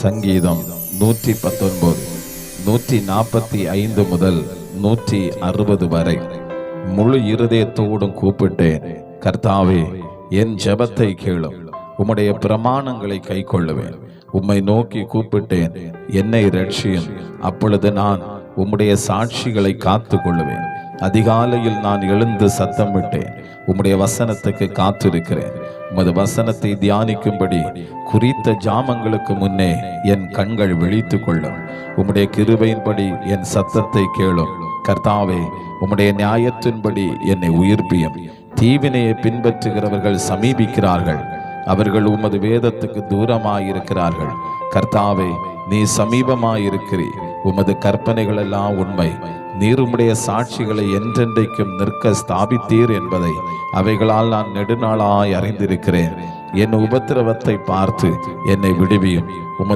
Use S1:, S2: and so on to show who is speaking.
S1: சங்கீதம் நூற்றி பத்தொன்பது நூற்றி நாற்பத்தி ஐந்து முதல் நூற்றி அறுபது வரை. முழு இருதயத்தோடும் கூப்பிட்டேன் கர்த்தாவே என் ஜெபத்தை கேளும் உம்முடைய பிரமாணங்களை கைக்கொள்ளுவேன் உம்மை நோக்கி கூப்பிட்டேன் என்னை ரட்சியும் அப்பொழுது நான் உம்முடைய சாட்சிகளை காத்து கொள்ளுவேன் அதிகாலையில் நான் எழுந்து சத்தமிட்டேன். உம்முடைய வசனத்துக்கு காத்திருக்கிறேன். உமது வசனத்தை தியானிக்கும்படி குறித்த ஜாமங்களுக்கு முன்னே என் கண்கள் விழித்து கொள்ளும். உம்முடைய கிருபையின்படி என் சத்தத்தை கேளும். கர்த்தாவே உம்முடைய நியாயத்தின்படி என்னை உயிர்ப்பியும். தீவினையை பின்பற்றுகிறவர்கள் சமீபிக்கிறார்கள். அவர்கள் உமது வேதத்துக்கு தூரமாயிருக்கிறார்கள். கர்த்தாவே நீ சமீபமாயிருக்கிறீ உமது கற்பனைகள் எல்லாம் உண்மை. நீர் உம்முடைய சாட்சிகளை என்றென்றைக்கும் நிற்க ஸ்தாபித்தீர் என்பதை அவைகளால் நான் நெடுநாளாய் அறிந்திருக்கிறேன். என் உபத்திரவத்தை பார்த்து என்னை விடுவியும். உம